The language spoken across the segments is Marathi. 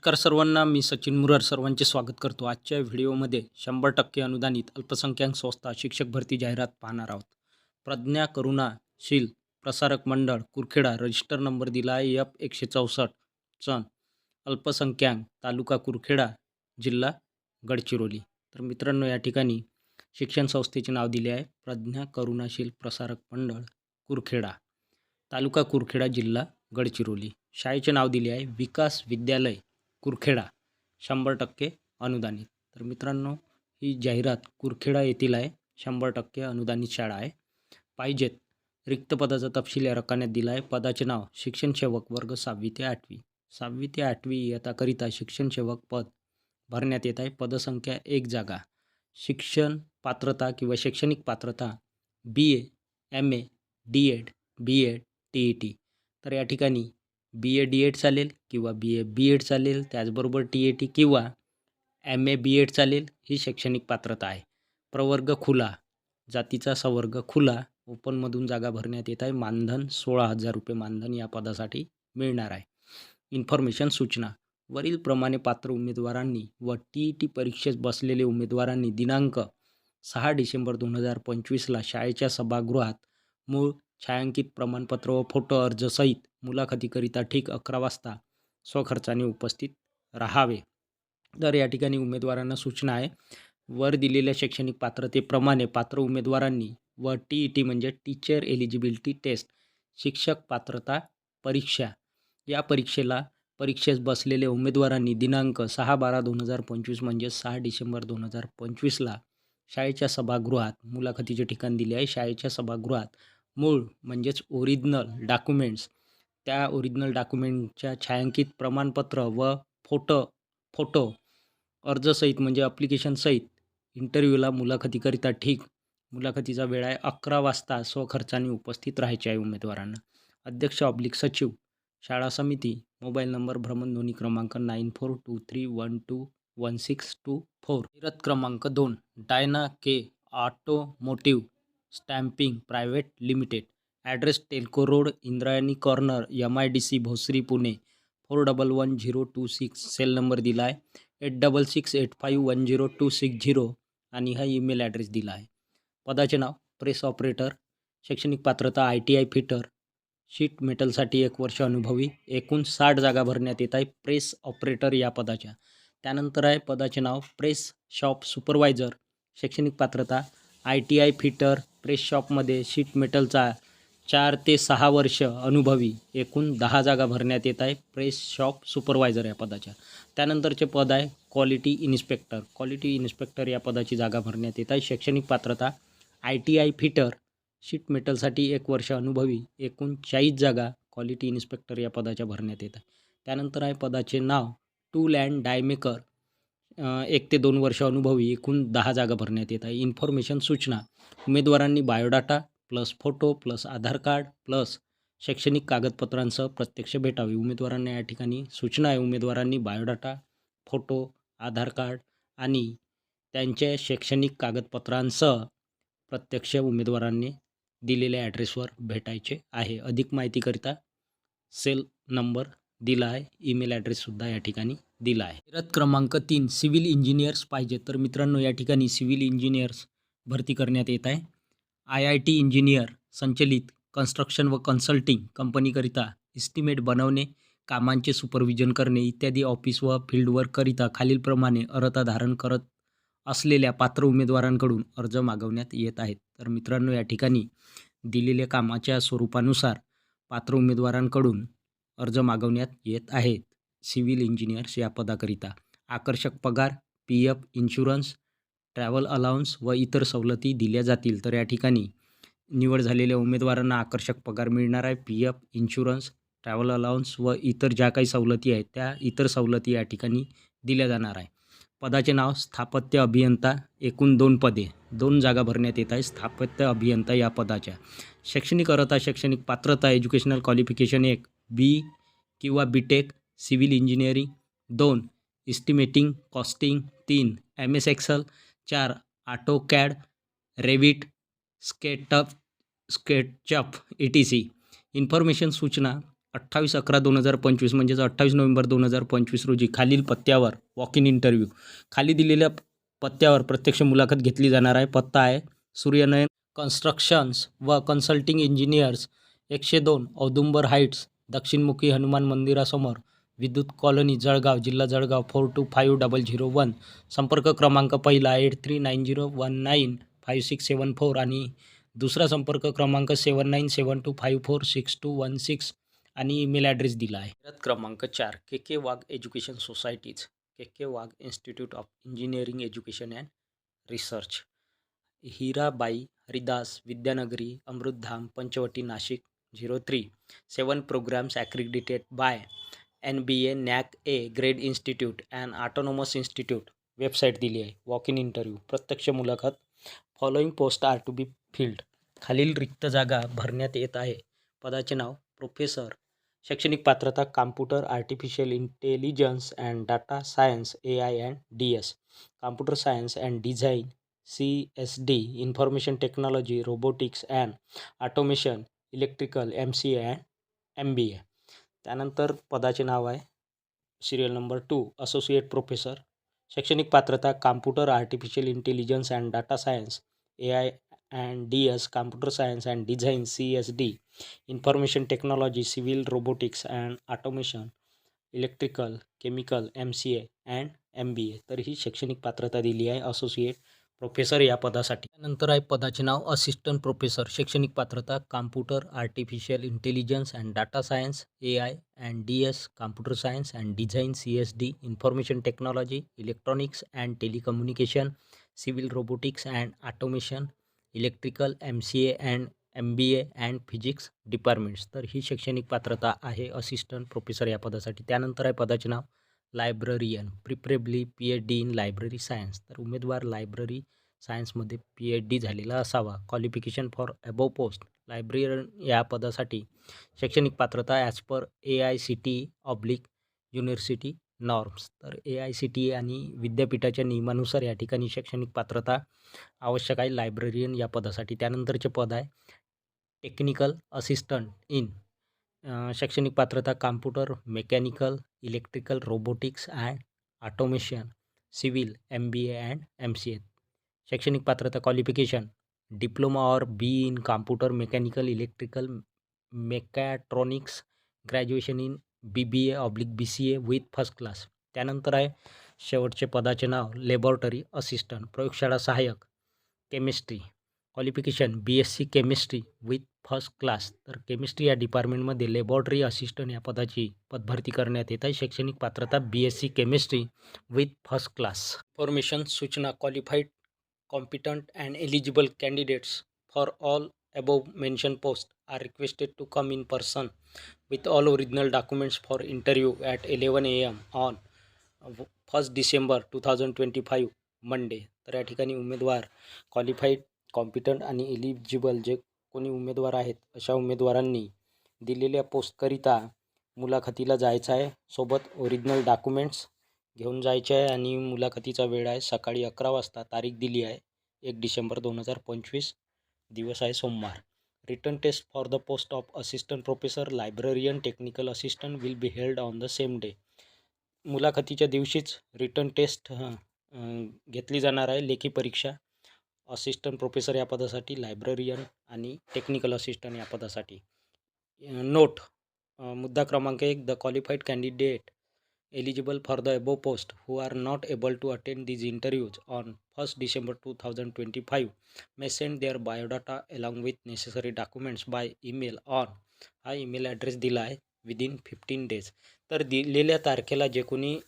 नमस्कार सर्वांना मी सचिन मुरार सर्वांचे स्वागत करतो. आजच्या व्हिडिओमध्ये शंभर टक्के अनुदानित अल्पसंख्याक संस्था शिक्षक भरती जाहिरात पाहणार आहोत. प्रज्ञा करुणाशील प्रसारक मंडळ कुरखेडा रजिस्टर नंबर दिला आहे एफ एकशे चौसष्ट चन अल्पसंख्याक तालुका कुरखेडा जिल्हा गडचिरोली. तर मित्रांनो या ठिकाणी शिक्षण संस्थेचे नाव दिले आहे प्रज्ञा करुणाशील प्रसारक मंडळ कुरखेडा तालुका कुरखेडा जिल्हा गडचिरोली. शाळेचे नाव दिले आहे विकास विद्यालय कुरखेडा शंभर टक्के अनुदानित. तर मित्रांनो ही जाहिरात कुरखेडा येथील आहे शंभर टक्के अनुदानित शाळा आहे. पाहिजेत. रिक्त पदाचा तपशील या रकान्यात दिला आहे. पदाचे नाव शिक्षण सेवक वर्ग सहावी ते आठवी. सहावी ते आठवी इयत्ताकरिता शिक्षण सेवक पद भरण्यात येत आहे. पदसंख्या एक जागा. शिक्षण पात्रता किंवा शैक्षणिक पात्रता B A M A D Ed B Ed T E T तर या ठिकाणी बी ए डी एड चालेल किंवा बी ए बी एड चालेल त्याचबरोबर टी ए टी किंवा एम ए बी एड चालेल ही शैक्षणिक पात्रता आहे. प्रवर्ग खुला जातीचा सवर्ग खुला ओपनमधून जागा भरण्यात येत आहे. मानधन सोळा हजार रुपये मानधन या पदासाठी मिळणार आहे. इन्फॉर्मेशन सूचना. वरीलप्रमाणे पात्र उमेदवारांनी व टी ई टी परीक्षेत बसलेले उमेदवारांनी दिनांक सहा डिसेंबर दोन हजार पंचवीसला शाळेच्या सभागृहात मूळ छायांकित प्रमाणपत्र व फोटो अर्जसहित मुलाखतीकरिता ठीक अकरा वाजता स्वखर्चाने उपस्थित राहावे. तर या ठिकाणी उमेदवारांना सूचना आहे. वर दिलेल्या शैक्षणिक पात्रतेप्रमाणे पात्र उमेदवारांनी व टी ई टी म्हणजे टीचर एलिजिबिलिटी टेस्ट शिक्षक पात्रता परीक्षा या परीक्षेला परीक्षेस बसलेल्या उमेदवारांनी दिनांक सहा बारा दोन हजार पंचवीस म्हणजे सहा डिसेंबर दोन हजार पंचवीसला शाळेच्या सभागृहात मुलाखतीचे ठिकाण दिले आहे. शाळेच्या सभागृहात मूळ म्हणजेच ओरिजिनल डॉक्युमेंट्स त्या ओरिजिनल डॉक्युमेंटच्या छायांकित प्रमाणपत्र व फोटो फोटो अर्जसहित म्हणजे अप्लिकेशनसहित इंटरव्ह्यूला मुलाखतीकरिता ठीक. मुलाखतीचा वेळ आहे अकरा वाजता. स्वखर्चाने उपस्थित राहायचे आहे उमेदवारांना. अध्यक्ष ऑब्लिक सचिव शाळा समिती मोबाईल नंबर भ्रमणध्वनी क्रमांक nine four two three one two one six two four. जाहिरात क्रमांक दोन Dyna K. Automotive stamping private limited. Address Telco road Indrayani corner M I D C Bhosari Pune. Four double one zero two six cell number दिला आहे eight double six eight five one zero two six zero आणि हा ईमेल ॲड्रेस दिला आहे पदाचे नाव प्रेस ऑपरेटर शैक्षणिक पात्रता I T I fitter. Sheet मेटलसाठी एक वर्ष अनुभवी एकूण साठ जागा भरण्यात येत आहे प्रेस ऑपरेटर या पदाच्या. त्यानंतर आहे पदाचे नाव प्रेस शॉप सुपरवायझर शैक्षणिक पात्रता I T I fitter press शॉपमध्ये शीट मेटलचा चार ते सहा वर्ष अनुभवी एकूण दहा जागा भरण्यात येत आहे प्रेस शॉप सुपरवायझर या पदाच्या. त्यानंतरचे पद आहे क्वालिटी इन्स्पेक्टर क्वालिटी इन्स्पेक्टर या पदाची जागा भरण्यात येत आहे. शैक्षणिक पात्रता I T I fitter sheet मेटलसाठी एक वर्ष अनुभवी एकूण चाळीस जागा क्वालिटी इन्स्पेक्टर या पदाच्या भरण्यात येत आहे. त्यानंतर आहे पदाचे नाव टूल अँड डायमेकर एक ते दोन वर्ष अनुभवी एकूण दहा जागा भरण्यात येत आहे. इन्फॉर्मेशन सूचना उमेदवारांनी biodata plus photo plus Aadhaar card plus शैक्षणिक कागदपत्रांसह प्रत्यक्ष भेटावे. उमेदवारांना या ठिकाणी सूचना आहे. उमेदवारांनी बायोडाटा फोटो आधार कार्ड आणि त्यांच्या शैक्षणिक कागदपत्रांसह प्रत्यक्ष उमेदवारांनी दिलेल्या ॲड्रेसवर भेटायचे आहे. अधिक माहितीकरिता सेल नंबर दिला आहे. ईमेल ॲड्रेससुद्धा या ठिकाणी दिला आहे. जाहिरात क्रमांक तीन सिव्हिल इंजिनियर्स पाहिजे. तर मित्रांनो या ठिकाणी सिव्हिल इंजिनियर्स भरती करण्यात येत आहे. आय आय टी इंजिनियर संचलित कन्स्ट्रक्शन व कन्सल्टिंग कंपनीकरिता इस्टिमेट बनवणे कामांचे सुपरविजन करणे इत्यादी ऑफिस व फील्डवर्ककरिता खालीलप्रमाणे अर्हता धारण करत असलेल्या पात्र उमेदवारांकडून अर्ज मागवण्यात येत आहेत. तर मित्रांनो या ठिकाणी दिलेल्या कामाच्या स्वरूपानुसार पात्र उमेदवारांकडून अर्ज मागवण्यात येत आहेत. सिव्हिल इंजिनियर्स या पदाकरिता आकर्षक पगार P F insurance travel allowance व इतर सवलती दिल्या जातील. तर या ठिकाणी निवड झालेल्या उमेदवारांना आकर्षक पगार मिळणार आहे. P F insurance travel allowance व इतर ज्या काही सवलती आहेत त्या इतर सवलती या ठिकाणी दिल्या जाणार आहे. पदाचे नाव स्थापत्य अभियंता एकूण दोन पदे. दोन जागा भरण्यात येत आहे स्थापत्य अभियंता या पदाच्या. शैक्षणिक अर्हता शैक्षणिक पात्रता एज्युकेशनल क्वालिफिकेशन एक बी किंवा बी टेक सिव्हिल इंजिनिअरिंग. दोन इस्टिमेटिंग कॉस्टिंग. तीन एम एस एक्सल. चार AutoCAD Revit SketchUp SketchUp E T C. Information सूचना अठ्ठावीस अकरा दोन हजार पंचवीस म्हणजेच अठ्ठावीस नोव्हेंबर दोन हजार पंचवीस रोजी खालील पत्त्यावर वॉक इन इंटरव्ह्यू खाली दिलेल्या पत्त्यावर प्रत्यक्ष मुलाखत घेतली जाणार आहे. पत्ता आहे सूर्यनयन कन्स्ट्रक्शन्स व कन्सल्टिंग इंजिनियर्स एकशे दोन औदुंबर हाईट्स दक्षिणमुखी हनुमान मंदिरासमोर विद्युत कॉलनी जळगाव जिल्हा Jalgaon four two five double zero one संपर्क क्रमांक पहिला eight three nine zero one nine five six seven four आणि दुसरा संपर्क क्रमांक seven nine seven two five four six two one six आणि ईमेल ॲड्रेस दिला आहे. जाहिरात क्रमांक चार K K Wagh education societies K K Wagh institute of engineering education and research Hirabai Haridas Vidyanagari Amrutdham Panchavati Nashik. Zero three seven programmes accredited by N B A NAAC A grade institute and autonomous institute. Website दिली आहे. वॉक इन इंटरव्ह्यू प्रत्यक्ष मुलाखत. Following post are to be filled खालील रिक्त जागा भरण्यात येत आहे. पदाचे नाव प्रोफेसर. शैक्षणिक पात्रता computer artificial intelligence and data science A I and D S. Computer science and design C S D information technology robotics and automation. Electrical M C A and M B A त्यानंतर पदाचे नाव आहे serial number two associate professor शैक्षणिक पात्रता computer artificial intelligence and data science A I and D S computer science and design C S D information technology civil robotics and automation electrical chemical M C A and M B A तर ही शैक्षणिक पात्रता दिली आहे असोसिएट प्रोफेसर या पदासाठी. त्यानंतर आहे पदाचे नाव असिस्टंट प्रोफेसर शैक्षणिक पात्रता computer artificial intelligence and data science A I and D S computer science and design C S D information technology electronics and telecommunication civil robotics and automation electrical M C A and M B A and physics departments तर ही शैक्षणिक पात्रता आहे असिस्टंट प्रोफेसर या पदासाठी. त्यानंतर आहे पदाचे नाव librarian preferably P H D in library science. तर उमेदवार लायब्ररी सायन्समध्ये पी एच डी झालेला असावा. Qualification for above post. Librarian या पदासाठी शैक्षणिक पात्रता as per A I C T oblique university norms तर ए आय सी टी आणि विद्यापीठाच्या नियमानुसार या ठिकाणी शैक्षणिक पात्रता आवश्यक आहे लायब्ररियन या पदासाठी. त्यानंतरचे पद आहे टेक्निकल असिस्टंट इन शैक्षणिक पात्रता computer mechanical electrical robotics and automation civil M B A and M C A. शैक्षणिक पात्रता क्वालिफिकेशन डिप्लोमा और B in computer mechanical electrical mechatronics graduation in B B A oblique B C A with first class. त्यानंतर आहे शेवटचे पदाचे नाव लॅबॉरेटरी असिस्टंट प्रयोगशाळा सहाय्यक chemistry. Qualification B S C chemistry with first class. तर केमिस्ट्री या डिपार्टमेंटमध्ये लेबॉरेटरी असिस्टंट या पदाची पदभरती करण्यात येत आहे. शैक्षणिक पात्रता B S C chemistry with first class formation सूचना qualified competent and eligible candidates for all above mention post are requested to come in person with all original documents for interview at eleven A M on first December two thousand twenty five Monday तर या ठिकाणी उमेदवार क्वालिफाईड कॉम्पिटंट आणि एलिजिबल जे कोणी उमेदवार आहेत अशा उमेदवारांनी दिलेल्या पोस्टकरिता मुलाखतीला जायचं आहे. सोबत ओरिजिनल डॉक्युमेंट्स घेऊन जायचे आहे आणि मुलाखतीचा वेळ आहे. सकाळी अकरा वाजता तारीख दिली आहे. एक डिसेंबर दोन हजार पंचवीस दिवस आहे सोमवार. Written test for the post of assistant professor librarian technical assistant will be held on the same day. मुलाखतीच्या दिवशीच रिटर्न टेस्ट घेतली जाणार आहे. लेखी परीक्षा असिस्टंट प्रोफेसर या पदासाठी लायब्ररियन आणि टेक्निकल असिस्टंट या पदासाठी. नोट मुद्दा क्रमांक एक the qualified candidate eligible for the above post who are not able to attend these interviews on first December two thousand twenty five may send their biodata along with necessary documents by email on हा ईमेल ॲड्रेस दिला आहे विदिन फिफ्टीन डेज तर दिलेल्या तारखेला जे कोणी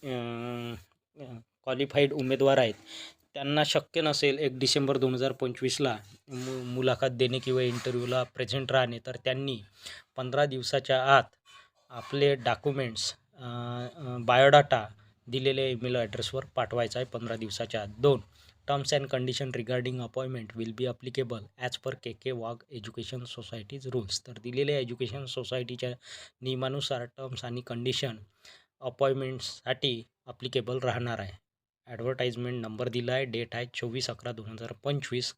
क्वालिफाईड उमेदवार आहेत त्यांना शक्य नसेल एक डिसेंबर दोन हजार पंचवीसला मु मुलाखत देणे किंवा इंटरव्ह्यूला प्रेझेंट राहणे तर त्यांनी पंधरा दिवसाच्या आत आपले डॉक्युमेंट्स बायोडाटा दिलेल्या ईमेल ॲड्रेसवर पाठवायचा आहे पंधरा दिवसाच्या आत. दोन terms and condition regarding appointment will be applicable as per K K Wagh education societies rules तर दिलेल्या एज्युकेशन सोसायटीच्या नियमानुसार टर्म्स आणि कंडिशन अपॉइंटमेंट्ससाठी अप्लिकेबल राहणार आहे. ॲडव्हर्टाईजमेंट नंबर दिला आहे. डेट आहे चोवीस अकरा दोन हजार पंचवीस.